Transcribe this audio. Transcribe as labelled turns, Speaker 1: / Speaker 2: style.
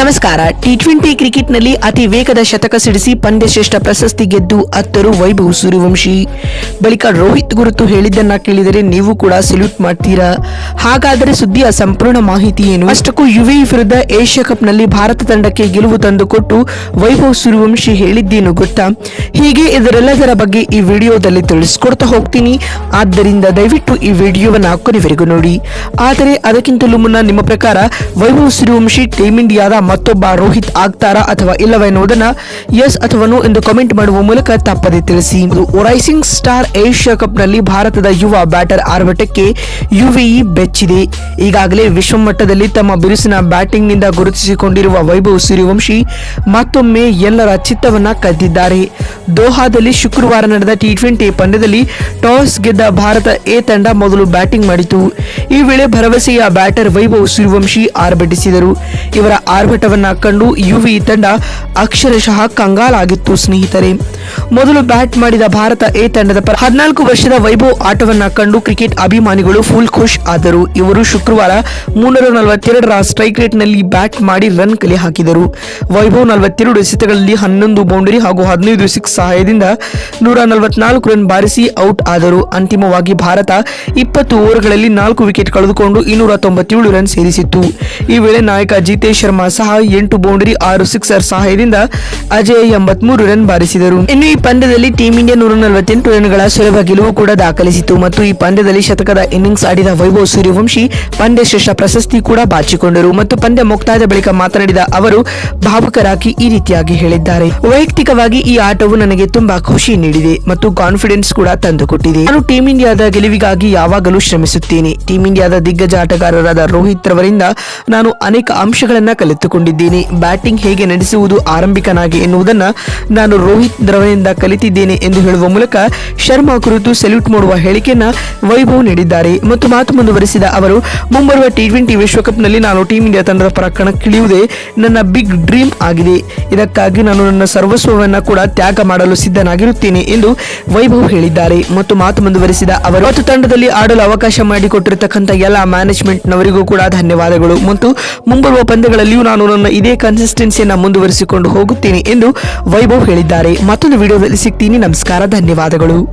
Speaker 1: ನಮಸ್ಕಾರ. T twenty ಕ್ರಿಕೆಟ್ನಲ್ಲಿ ಅತಿ ವೇಗದ ಶತಕ ಸಿಡಿಸಿ ಪಂದ್ಯಶ್ರೇಷ್ಠ ಪ್ರಶಸ್ತಿ ಗೆದ್ದು ಅತ್ತರು ವೈಭವ್ ಸೂರ್ಯವಂಶಿ. ಬಳಿಕ ರೋಹಿತ್ ಗುರುತು ಹೇಳಿದ್ದನ್ನ ಕೇಳಿದರೆ ನೀವು ಕೂಡ ಸೆಲ್ಯೂಟ್ ಮಾಡ್ತೀರಾ? ಹಾಗಾದರೆ ಸುದ್ದಿಯ ಸಂಪೂರ್ಣ ಮಾಹಿತಿ ಏನು? ಅಷ್ಟಕ್ಕೂ ಯುವಿ ವಿರುದ್ಧ ಏಷ್ಯಾ ಕಪ್ನಲ್ಲಿ ಭಾರತ ತಂಡಕ್ಕೆ ಗೆಲುವು ತಂದುಕೊಟ್ಟು ವೈಭವ್ ಸೂರ್ಯವಂಶಿ ಹೇಳಿದ್ದೇನು ಗೊತ್ತಾ? ಹೀಗೆ ಇದರೆಲ್ಲದರ ಬಗ್ಗೆ ಈ ವಿಡಿಯೋದಲ್ಲಿ ತಿಳಿಸ್ಕೊಡ್ತಾ ಹೋಗ್ತೀನಿ. ಆದ್ದರಿಂದ ದಯವಿಟ್ಟು ಈ ವಿಡಿಯೋವನ್ನು ಕೊನೆವರೆಗೂ ನೋಡಿ. ಆದರೆ ಅದಕ್ಕಿಂತಲೂ ಮುನ್ನ ನಿಮ್ಮ ಪ್ರಕಾರ ವೈಭವ್ ಸೂರ್ಯವಂಶಿ ಟೀಮ್ ಇಂಡಿಯಾದ ಮತ್ತೊಬ್ಬ ರೋಹಿತ್ ಆಗ್ತಾರಾ ಅಥವಾ ಇಲ್ಲವೆನ್ನುವುದನ್ನ ಎಸ್ ಅಥವಾ ನೋ ಎಂದು ಕಮೆಂಟ್ ಮಾಡುವ ಮೂಲಕ ತಪ್ಪದೆ ತಿಳಿಸಿ. ರೈಸಿಂಗ್ ಸ್ಟಾರ್ ಏಷ್ಯಾ ಕಪ್ನಲ್ಲಿ ಭಾರತದ ಯುವ ಬ್ಯಾಟರ್ ಆರ್ಭಟಕ್ಕೆ ಯುವಿಇ ಬೆಚ್ಚಿದೆ. ಈಗಾಗಲೇ ವಿಶ್ವ ಮಟ್ಟದಲ್ಲಿ ತಮ್ಮ ಬಿರುಸಿನ ಬ್ಯಾಟಿಂಗ್ನಿಂದ ಗುರುತಿಸಿಕೊಂಡಿರುವ ವೈಭವ್ ಸೂರ್ಯವಂಶಿ ಮತ್ತೊಮ್ಮೆ ಎಲ್ಲರ ಚಿತ್ತವನ್ನ ಕದ್ದಿದ್ದಾರೆ. ದೋಹಾದಲ್ಲಿ ಶುಕ್ರವಾರ ನಡೆದ ಟಿ ಟ್ವೆಂಟಿ ಪಂದ್ಯದಲ್ಲಿ ಟಾಸ್ ಗೆದ್ದ ಭಾರತ ಎ ತಂಡ ಮೊದಲು ಬ್ಯಾಟಿಂಗ್ ಮಾಡಿತು. ಈ ವೇಳೆ ಭರವಸೆಯ ಬ್ಯಾಟರ್ ವೈಭವ್ ಸೂರ್ಯವಂಶಿ ಆರ್ಭಟಿಸಿದರು. ಇವರ ಆರ್ಭಟವನ್ನ ಕಂಡು ಯುವಿ ತಂಡ ಅಕ್ಷರಶಃ ಕಂಗಾಲಾಗಿತ್ತು, ಸ್ನೇಹಿತರೆ. ಮೊದಲು ಬ್ಯಾಟ್ ಮಾಡಿದ ಭಾರತ ಎ ತಂಡದ ಪರ ಹದಿನಾಲ್ಕು ವರ್ಷದ ವೈಭವ್ ಆಟವನ್ನ ಕಂಡು ಕ್ರಿಕೆಟ್ ಅಭಿಮಾನಿಗಳು ಫುಲ್ ಖುಷ್ ಆದರು. ಇವರು ಶುಕ್ರವಾರ ಮುನ್ನೂರ ನಲವತ್ತೆರಡರ ಸ್ಟ್ರೈಕ್ ರೇಟ್ನಲ್ಲಿ ಬ್ಯಾಟ್ ಮಾಡಿ ರನ್ ಕಲೆ ಹಾಕಿದರು. ವೈಭವ್ ನಲವತ್ತೆರಡು ಎಸೆತಗಳಲ್ಲಿ ಹನ್ನೊಂದು ಬೌಂಡರಿ ಹಾಗೂ ಹದಿನೈದು ಸಿಕ್ಸ್ ಸಹಾಯದಿಂದ ನೂರ ನಲವತ್ನಾಲ್ಕು ರನ್ ಬಾರಿಸಿ ಔಟ್ ಆದರು. ಅಂತಿಮವಾಗಿ ಭಾರತ ಇಪ್ಪತ್ತು ಓವರ್ಗಳಲ್ಲಿ ನಾಲ್ಕು ವಿಕೆಟ್ ಕಳೆದುಕೊಂಡು ಇನ್ನೂರ ತೊಂಬತ್ತೇಳು ರನ್ ಸೇರಿಸಿತ್ತು. ಈ ವೇಳೆ ನಾಯಕ ಜಿತೇಶ್ ಶರ್ಮಾ ಸಹ ಎಂಟು ಬೌಂಡರಿ ಆರು ಸಿಕ್ಸರ್ ಸಹಾಯದಿಂದ ಅಜಯ್ ಎಂಬತ್ಮೂರು ರನ್ ಬಾರಿಸಿದರು. ಇನ್ನು ಈ ಪಂದ್ಯದಲ್ಲಿ ಟೀಂ ಇಂಡಿಯಾ ನೂರ ನಲವತ್ತೆಂಟು ರನ್ಗಳ ಸುಲಭ ಗೆಲುವು ಕೂಡ ದಾಖಲಿಸಿತು ಮತ್ತು ಈ ಪಂದ್ಯದಲ್ಲಿ ಶತಕದ ಇನ್ನಿಂಗ್ಸ್ ಆಡಿದ ವೈಭವ್ ಸೂರ್ಯವಂಶಿ ಪಂದ್ಯ ಶ್ರೇಷ್ಠ ಪ್ರಶಸ್ತಿ ಕೂಡ ಬಾಚಿಕೊಂಡರು ಮತ್ತು ಪಂದ್ಯ ಮುಕ್ತಾಯದ ಬಳಿಕ ಮಾತನಾಡಿದ ಅವರು, ಭಾವುಕರಾಗಿ ಈ ರೀತಿಯಾಗಿ ಹೇಳಿದ್ದಾರೆ. ವೈಯಕ್ತಿಕವಾಗಿ ಈ ಆಟವು ನನಗೆ ತುಂಬಾ ಖುಷಿ ನೀಡಿದೆ ಮತ್ತು ಕಾನ್ಫಿಡೆನ್ಸ್ ಕೂಡ ತಂದುಕೊಟ್ಟಿದೆ. ನಾನು ಟೀಂ ಇಂಡಿಯಾದ ಗೆಲುವಿಗಾಗಿ ಯಾವಾಗಲೂ ಶ್ರಮಿಸುತ್ತೇನೆ. ಟೀಂ ಇಂಡಿಯಾದ ದಿಗ್ಗಜ ಆಟಗಾರರಾದ ರೋಹಿತ್ ರವರಿಂದ ನಾನು ಅನೇಕ ಅಂಶಗಳನ್ನ ಕಲಿತುಕೊಂಡಿದ್ದೇನೆ ಬ್ಯಾಟಿಂಗ್ ಹೇಗೆ ನಡೆಸುವುದು ಆರಂಭಿಕನಾಗಿ ಎನ್ನುವುದನ್ನು ನಾನು ರೋಹಿತ್ ದ್ರವನಿಂದ ಕಲಿತಿದ್ದೇನೆ ಎಂದು ಹೇಳುವ ಮೂಲಕ ಶರ್ಮಾ ಕುರಿತು ಸೆಲ್ಯೂಟ್ ಮಾಡುವ ಹೇಳಿಕೆಯನ್ನ ವೈಭವ್ ನೀಡಿದ್ದಾರೆ. ಮತ್ತು ಮಾತು ಮುಂದುವರೆಸಿದ ಅವರು, ಮುಂಬರುವ ಟಿ ಟ್ವೆಂಟಿ ವಿಶ್ವಕಪ್ನಲ್ಲಿ ನಾನು ಟೀಂ ಇಂಡಿಯಾ ತಂಡದ ಪರ ಕಣಕ್ಕಿಳಿಯುವುದೇ ನನ್ನ ಬಿಗ್ ಡ್ರೀಮ್ ಆಗಿದೆ. ಇದಕ್ಕಾಗಿ ನಾನು ನನ್ನ ಸರ್ವಸ್ವವನ್ನ ಕೂಡ ತ್ಯಾಗ ಮಾಡಲು ಸಿದ್ಧನಾಗಿರುತ್ತೇನೆ ಎಂದು ವೈಭವ್ ಹೇಳಿದ್ದಾರೆ. ಮತ್ತು ಮಾತು ಮುಂದುವರೆಸಿದ ಅವರು ಮತ್ತು ತಂಡದಲ್ಲಿ ಆಡಲು ಅವಕಾಶ ಮಾಡಿಕೊಟ್ಟಿರತಕ್ಕಂಥ ಎಲ್ಲ ಮ್ಯಾನೇಜ್ಮೆಂಟ್ನವರಿಗೂ ಕೂಡ ಧನ್ಯವಾದಗಳು. ಮತ್ತು ಮುಂಬರುವ ಪಂದ್ಯಗಳಲ್ಲಿಯೂ ಇದೇ ಕನ್ಸಿಸ್ಟೆನ್ಸಿಯನ್ನ ಮುಂದುವರಿಸಿಕೊಂಡು ಹೋಗುತ್ತೇನೆ ಎಂದು ವೈಭವ್ ಹೇಳಿದ್ದಾರೆ. ಮತ್ತೊಂದು ವಿಡಿಯೋದಲ್ಲಿ ಸಿಗ್ತೀನಿ. ನಮಸ್ಕಾರ. ಧನ್ಯವಾದಗಳು.